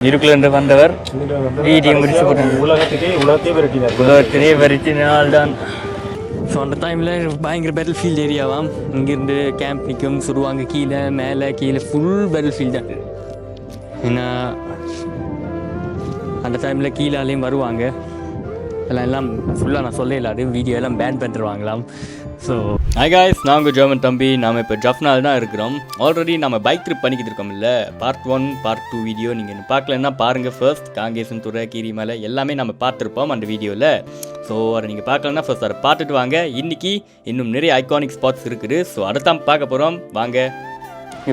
இருக்குள்ள வந்தவர். முடிச்சு உலகத்துக்கே உலகத்தையே விரட்டினார் உலகத்திலே வெறிச்சினால் தான் ஸோ அந்த டைமில் பயங்கர பேட்டில் ஃபீல்ட் ஏரியாவாம் இங்கேருந்து கேம்ப் நிற்கும் சுடுவாங்க கீழே மேலே கீழே ஃபுல் பேட்டில் ஃபீல்ட் தான் ஏன்னா அந்த டைமில் கீழாலேயும் வருவாங்க. எல்லாம் ஃபுல்லாக நான் சொல்ல இல்லாது வீடியோ எல்லாம் பேன் பண்ணிடுவாங்களாம் ஸோ ஹாய் காய்ஸ் நாங்கள் ஜெர்மன் தம்பி. நாம் இப்போ ஜஃப்னால் தான் இருக்கிறோம். ஆல்ரெடி நம்ம பைக் ட்ரிப் பண்ணிக்கிட்டு இருக்கோம் இல்லை? Part one part two video நீங்கள் இன்னும் பார்க்கலன்னா பாருங்கள் ஃபர்ஸ்ட் காங்கேசன் துறை கீரிமலை எல்லாமே நம்ம பார்த்துருப்போம் அந்த வீடியோவில் ஸோ அதை நீங்கள் பார்க்கலன்னா ஃபர்ஸ்ட் அதை பார்த்துட்டு வாங்க. இன்றைக்கி இன்னும் நிறைய ஐகானிக் ஸ்பாட்ஸ் இருக்குது. ஸோ அதை தான் பார்க்க போகிறோம் வாங்க.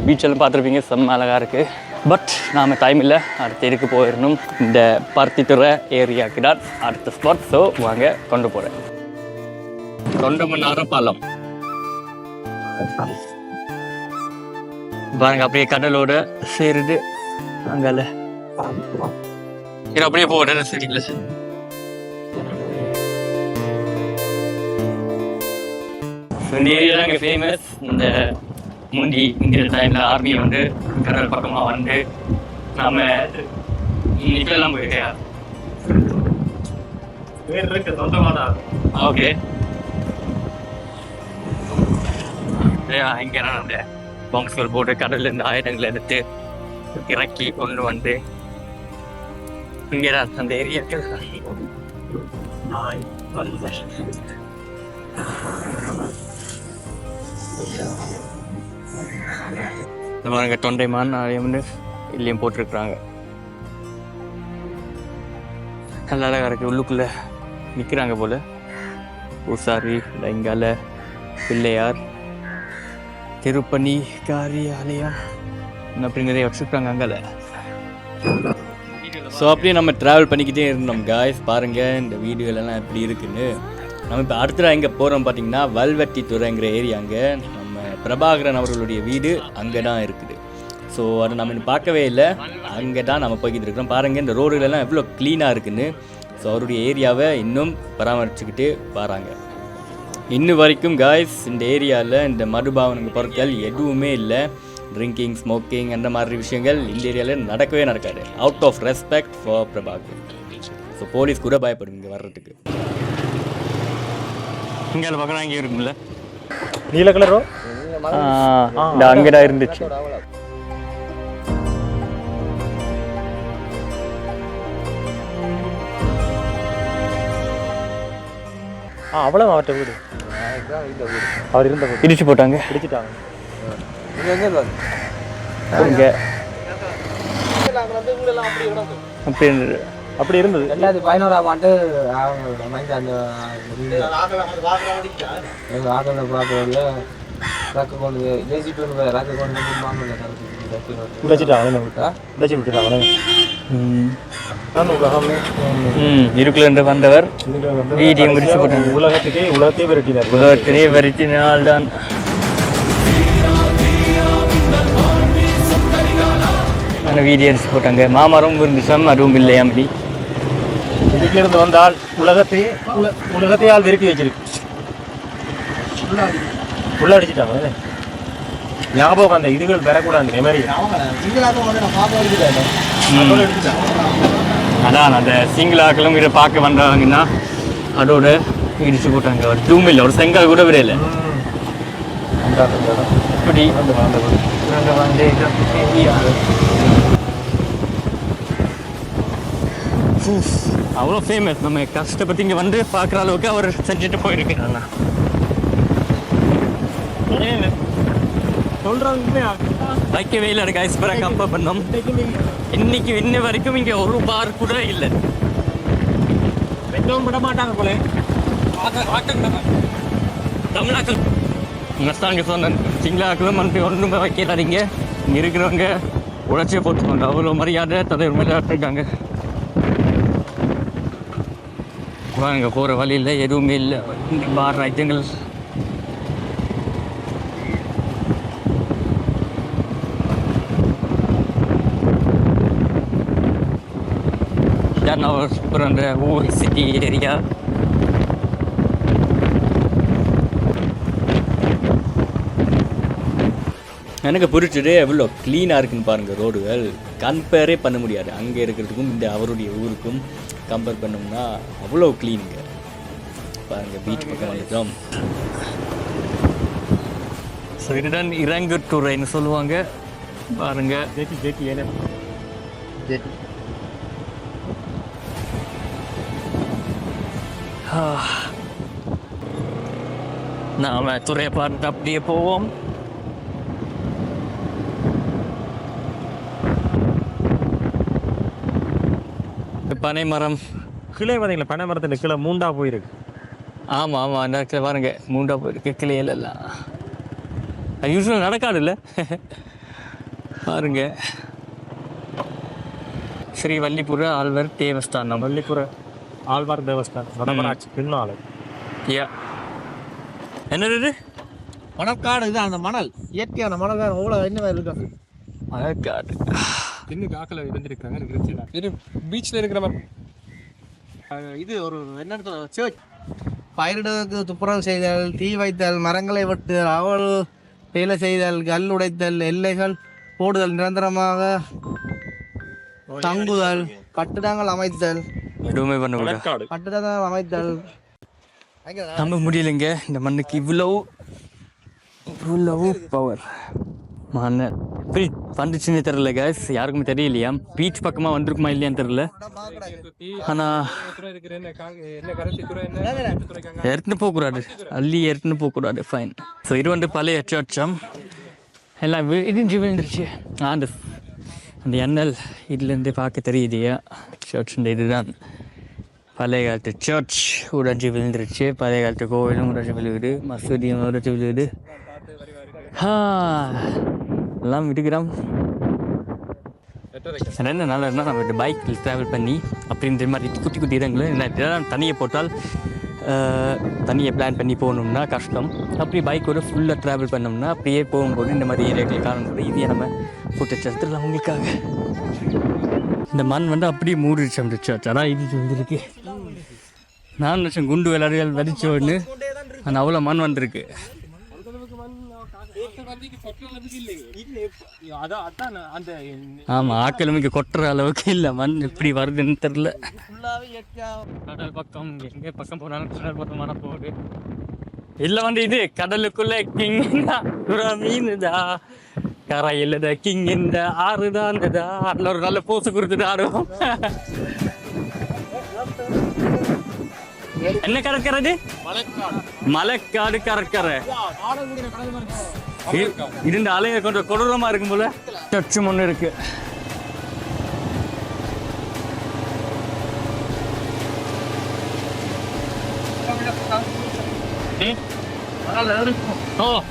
பீச்செல்லாம் பார்த்துருப்பீங்க. செம்ம அழகாக இருக்குது பட் நாம் டைம் இல்லை. அடுத்த இதுக்கு போயிடணும் இந்த பருத்தித்துறை ஏரியாவுக்கு தான் அடுத்த ஸ்பாட் ஸோ வாங்க கொண்டு போகிறேன் ரெண்டு பாலம் பாருங்க அப்படியே கடலோட சேருது. அங்கால. இது அப்படியே போட சரிங்களா இந்த ஏரியா தான் ஃபேமஸ் இந்த முந்தி இந்த டைமில் ஆர்மி வந்து கடல் பக்கமாக வந்து நாம இப்பெல்லாம் போயிட்டே. பேர் இருக்கு சொந்தமான ஓகே. இங்கே அந்த பாக்ஸ்கள் போட்டு கடல்ல இருந்து ஆயுதங்களை எடுத்து இறக்கி கொண்டு வந்து இங்கே தான் அந்த ஏரியாக்கள் இந்த பாருங்க தொண்டைமான் அதையும் வந்து இல்லையும் போட்டிருக்கிறாங்க. நல்ல அழகாக இருக்குது உள்ளுக்குள்ள நிற்கிறாங்க போல. பூசாரி லைங்கால பிள்ளையார் திருப்பணி காரியாலயம் இன்னும் அப்படி நிறைய வச்சுருக்காங்க அங்கால. ஸோ அப்படியே நம்ம ட்ராவல் பண்ணிக்கிட்டே இருந்தோம் காய்ஸ் பாருங்கள் இந்த வீடியோலலாம் எப்படி இருக்குன்னு. நம்ம இப்போ அடுத்த எங்கே போகிறோம் பார்த்தீங்கன்னா வல்வெட்டி துறைங்கிற ஏரியாங்க பிரபாகரன் அவர்களுடைய வீடு அங்கே தான் இருக்குது. ஸோ அதை நம்ம இன்னும் பார்க்கவே இல்லை. அங்கே தான் நம்ம போய்கிட்டு இருக்கிறோம். பாருங்கள் இந்த ரோடுகளெல்லாம் எவ்வளோ க்ளீனாக இருக்குன்னு. ஸோ அவருடைய ஏரியாவை இன்னும் பராமரிச்சுக்கிட்டு வராங்க. இன்னும் வரைக்கும் காய்ஸ் இந்த ஏரியாவில் இந்த மதுபாவன பொருட்கள் எதுவுமே இல்லை. ட்ரிங்கிங் ஸ்மோக்கிங் அந்த மாதிரி விஷயங்கள் இந்த ஏரியாவில் நடக்கவே நடக்காது. Out of respect for Prabhakar so police கூட பயப்படும் இங்கே வர்றதுக்கு. இங்கே பார்க்கலாம் இங்கே இருக்கும்ல? நீல கலரோ? இந்த அங்கே தான் இருந்துச்சு. ஆ அவ்வளோ அவர்கிட்ட வீடு. அவர் இருந்த இடிச்சு போட்டாங்க. பிடிச்சிட்டாங்க இங்கே அப்படி இருந்தது. அப்படி இருந்தது. ரெண்டாயிரத்தி பதினோராம் ஆண்டு அந்த விட்டுட்டாங்க நான் உலகமே ம் இருக்குள்ள வந்தவர் வீடியோ முடிச்சு போட்டாங்க உலகத்துக்கே உலகத்தையே விரட்டினார் உலகத்திலே வெறிச்சினால்தான் அந்த வீடியோ எடுத்து போட்டாங்க மாமரம் இருந்துச்சாம் அதுவும் இல்லையா அப்படி இதுக்கு இருந்து வந்தால் உலகத்தையே உல- உலகத்தையே ஆள் விரட்டி வச்சிருக்கு உள்ள அடிச்சிட்டாங்க ஞாபகம் அந்த இதுகள் பெறக்கூடாது மெமரி அதான் அந்த சிங்கிள் ஆக்களும் இதை பார்க்க வந்தாங்கன்னா அதோட இடிச்சு போட்டாங்க. ஒரு தூம் இல்லை ஒரு செங்கல் கூட விடையில இப்படி. அவ்வளோ ஃபேமஸ் நம்ம கஷ்டப்பட்டு இங்கே வந்து பார்க்குற அளவுக்கு அவர் செஞ்சுட்டு போயிருக்கிறாங்க சொல்றாங்க வைக்கவே இல்லை கைஸ் பிறகு கம்பேர் பண்ணோம். இன்னைக்கு இன்ன வரைக்கும் இங்கே ஒரு பார் கூட இல்லை. வெட்டவும் விட மாட்டாங்க போல. தமிழாக்கள் நஷ்டாங்க சொன்ன சிங்களாக்களும் மனுப்பி ஒன்றுமே வைக்கிறாதீங்க இங்கே இருக்கிறவங்க உழைச்சி போட்டுக்கோங்க. அவ்வளோ மரியாதை தலைவர் மேலே இருக்காங்க வாங்க போகிற வழியில் எதுவுமே இல்லை. பார் ஐட்டங்கள். இதான் அவர் பிறந்த ஊர் சிட்டி ஏரியா எனக்கு பிடிச்சது எவ்வளோ க்ளீனாக இருக்குன்னு பாருங்கள் ரோடுகள். கம்பேரே பண்ண முடியாது. அங்கே இருக்கிறதுக்கும் இந்த அவருடைய ஊருக்கும் கம்பேர் பண்ணோம்னா அவ்வளோ க்ளீனுங்க பாருங்கள் பீச் பக்கம் வந்துட்டோம். ஸோ இதுதான் இறங்குட்டுறைன்னு சொல்லுவாங்க. பாருங்க. ஜெட்டி ஜெட்டி ஏன்னா ஜெட்டி நாம துறையை பார்த்துட்டு அப்படியே போவோம். பனை மரம். கிளை பார்த்தீங்களா பனை மரத்தில் கிளை மூண்டா போயிருக்கு. ஆமாம் ஆமாம் அந்த இடத்துல பாருங்க மூண்டா போயிருக்கு கிளையில எல்லாம். அது யூஸ்வலாக நடக்காது இல்லை? பாருங்க. ஸ்ரீ வள்ளிபுர ஆழ்வர் தேவஸ்தானம். வள்ளிப்புற ஆழ்வார் தேவஸ்தான் வடமராட்சி பின்னாள். யா. என்னது இது? மணற்காடு இது அந்த மணல். இயற்கையான மணல் தான் அவ்வளோ என்ன இருக்கும் மழைக்காடு இன்னும் காக்கில் இருந்திருக்காங்க இருந்துச்சு இது பீச்சில் இருக்கிற மாதிரி. இது ஒரு என்ன சேர்ச் பயிரிடுவதற்கு துப்புரவு செய்தல் தீ வைத்தல் மரங்களை வெட்டுதல் அவள் வேலை செய்தல் கல் உடைத்தல் எல்லைகள் போடுதல் நிரந்தரமாக தங்குதல் கட்டிடங்கள் அமைத்தல். எதுவுமே பண்ண முடியாது காடு கட்டிடங்கள் அமைத்தல். நம்ப முடியலைங்க. இந்த மண்ணுக்கு இவ்வளவு இவ்வளவு பவர் மண்ண. வந்துச்சுன்னு தெரியல கேஸ் யாருக்குமே தெரியலையா? பீச் பக்கமாக வந்திருக்குமா இல்லையான்னு தெரியல. ஆனால் எடுத்துன்னு போகக்கூடாது. அள்ளி எடுத்துன்னு போகக்கூடாது. ஃபைன் ஸோ இது வந்து பழைய சர்ச்சம் எல்லாம் இடிஞ்சு விழுந்துருச்சு. ஆ, அந்த அந்த எண்ணல் இதுலேருந்து பார்க்க தெரியுதுயா சர்ச்சுன்ற இதுதான். பழைய காலத்து சர்ச் உடஞ்சி விழுந்துருச்சு. பழைய காலத்து கோவிலும் உடஞ்சி விழுகுது. மசூதியும் உடஞ்சி விழுகுது. எல்லாம் விடுகிறோம் ரெண்டு நாள் இருந்தால் நம்ம பைக்கில் ட்ராவல் பண்ணி அப்படின்ற மாதிரி குட்டி குட்டி இடங்கள் இதெல்லாம் தனியை போட்டால் தனியை பிளான் பண்ணி போகணும்னா கஷ்டம். அப்படி பைக்கோட ஃபுல்லாக ட்ராவல் பண்ணோம்னா அப்படியே போகும்போது இந்த மாதிரி ஏரியாக்கள் காணும்போது இதையே நம்ம ஃபுட்டேஜ் எடுத்துடலாம் உங்களுக்காக. இந்த மண் வந்து அப்படியே மூடிடுச்சு அந்த சர்ச் அதான் இது வந்துருக்கு நான் நினச்சேன் குண்டு விளையாடுகள் வெடிச்ச ஒன்று ஆனால் அவ்வளோ மண் வந்திருக்கு. அந்த ஆமாம் ஆக்களும் இங்கே கொட்டுற அளவுக்கு இல்லை. மண் எப்படி வருதுன்னு தெரில இயற்கையாக கடல் பக்கம் எங்கே பக்கம் போனாலும் கடல் பக்கம் வர போகுது. இல்லை வந்து இது கடலுக்குள்ள கிங் மீனுதா. கரையில் கிங் இந்த ஆறு தான் அதில் ஒரு நல்ல போஸ் கொடுத்துட்டு ஆடுவோம். என்ன கடற்கரை மலைக்காடு கடற்கரை இ- இது இந்த அலையை கொஞ்சம் கொடூரமா இருக்கும் போல. சச்சும் ஒன்று இருக்கு? ஓ.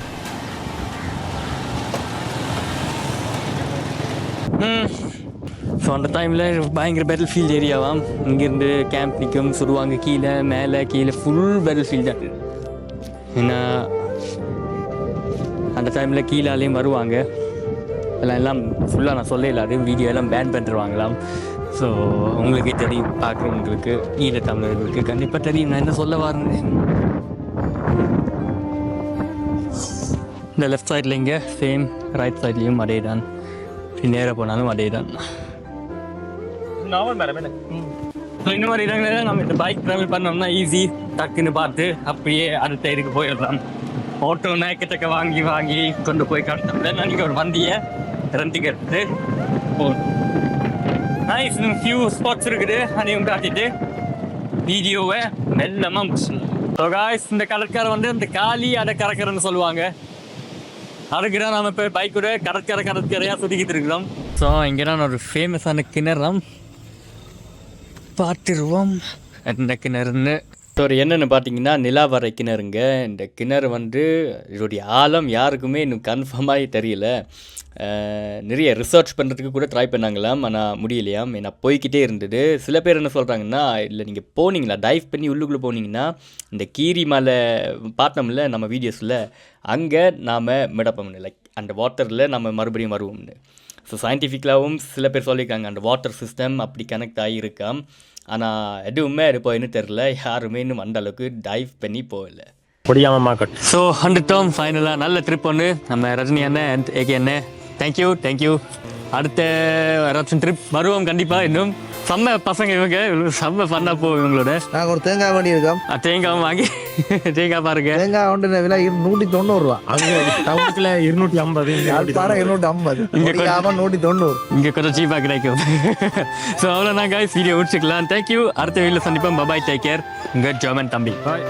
ம். ஸோ அந்த டைமில் பயங்கர பேட்டில் ஃபீல்ட் ஏரியாவாம் இங்கேருந்து கேம்ப் நிற்கும் சுடுவாங்க கீழே மேலே கீழே ஃபுல் பேட்டில் ஃபீல்ட் தான். ஏன்னா அந்த டைமில் கீழாலேயும் வருவாங்க. எல்லாம் எல்லாம் ஃபுல்லாக நான் சொல்ல எல்லாரையும் வீடியோ எல்லாம் பேன் பண்ணிடுவாங்களாம் ஸோ உங்களுக்கு தெரியும் பார்க்குறவங்களுக்கு ஈழ தமிழர்களுக்கு கண்டிப்பாக தெரியும். நான் என்ன சொல்ல வரேன்? இந்த லெஃப்ட் சைடில் இங்கே சேம் ரைட் சைட்லேயும் அதே தான் நேராக போனாலும் அதே தான் நாவல் மேடம் என்ன? ஸோ இந்த மாதிரி இடங்களில் நம்ம இந்த பைக் ட்ராவல் பண்ணோம்னா ஈஸி டக்குன்னு பார்த்து அப்படியே அடுத்த இதுக்கு போயிடலாம். ஆட்டோ நேக்கத்தக்க வாங்கி வாங்கி கொண்டு போய் கடத்தல நீங்கள் ஒரு வண்டியை ரெண்டுக்கு எடுத்து போகணும். நைஸ் ஃபியூ ஸ்பாட்ஸ் இருக்குது. அதையும் காட்டிட்டு வீடியோவை மெல்லமாக முடிச்சிடலாம். ஸோ காய்ஸ் இந்த கடற்கரை வந்து இந்த காலி அடை கடற்கரைன்னு சொல்லுவாங்க. அதுக்கு தான் நம்ம இப்போ பைக்கோட கடற்கரை கடற்கரையாக சுற்றிக்கிட்டு இருக்கிறோம். ஸோ இங்கே தான் ஒரு ஃபேமஸான கிணறம் பார்த்துருவோம். இந்த கிணறுன்னு. ஸோ என்னென்னு பார்த்தீங்கன்னா நிலாவரை கிணறுங்க. இந்த கிணறு வந்து இதோடைய ஆழம் யாருக்குமே இன்னும் கன்ஃபார்மாக தெரியல. நிறைய ரிசர்ச் பண்ணுறதுக்கு கூட ட்ரை பண்ணாங்களாம் ஆனால் முடியலையாம். ஏன்னா போய்க்கிட்டே இருந்தது. சில பேர் என்ன சொல்கிறாங்கன்னா இல்லை நீங்கள் போனீங்களா? டைவ் பண்ணி உள்ளுக்குள்ளே போனீங்கன்னா இந்த கீரி மலை பார்த்தோம்ல நம்ம வீடியோஸில் அங்கே நாம் மிடப்போம்னு லைக் அந்த வாட்டரில் நம்ம மறுபடியும் வருவோம்னு. ஸோ சயின்டிஃபிக்கலாகவும் சில பேர் சொல்லியிருக்காங்க அந்த வாட்டர் சிஸ்டம் அப்படி கனெக்ட் ஆகியிருக்காம் ஆனால் எதுவுமே அது போயின்னு தெரில யாருமே இன்னும் அந்த அளவுக்கு டைவ் பண்ணி போகல. பொடியாம மார்க்கெட். ஸோ ஹண்ட்ரட் டேர்ம் ஃபைனலாக நல்ல ட்ரிப் ஒன்று நம்ம ரஜினி அண்ணன் ஏகே அண்ணன். தேங்க்யூ தேங்க்யூ அடுத்த ஏதாச்சும் ட்ரிப் வருவோம் கண்டிப்பாக இன்னும். செம்ம பசங்க இவங்க. இவங்க செம்ம ஃபன்னாக போகும் இவங்களோட. நாங்கள் ஒரு தேங்காய் வண்டி இருக்கோம். தேங்காய் வாங்கி. தேங்காய் பாருங்க. தேங்காய் வண்டி விலை நூற்றி தொண்ணூறு ரூபா. அங்க டவுனுக்குள்ள இருநூற்றி ஐம்பது யாழ்ப்பாணம் இருநூற்றி ஐம்பது. முடியாமல் நூற்றி தொண்ணூறு. இங்கே கொஞ்சம் சீப்பாக கிடைக்கும். ஸோ அவ்வளோதான் guys. வீடியோ முடிச்சுக்கலாம். தேங்க்யூ அடுத்த வீடியோவில் சந்திப்போம். பபாய் டேக் கேர் உங்கள் ஜெர்மன் தம்பி. பாய்